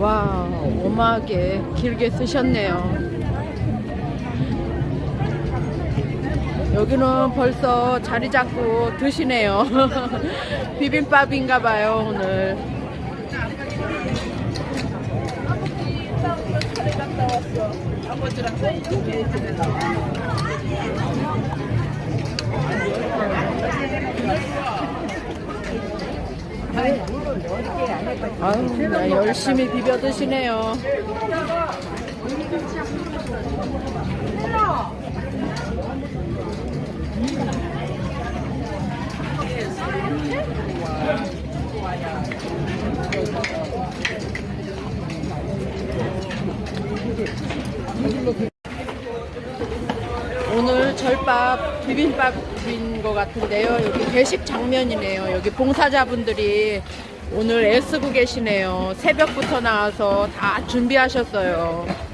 와, 어마하게 길게 쓰셨네요. 여기는 벌써 자리 잡고 드시네요. 비빔밥인가 봐요, 오늘. 아 유, 나 열심히 비벼 드시네요. 절밥 비빔밥인 것 같은데요. 여기 대식 장면이네요. 여기 봉사자분들이 오늘 애쓰고 계시네요. 새벽부터 나와서 다 준비하셨어요.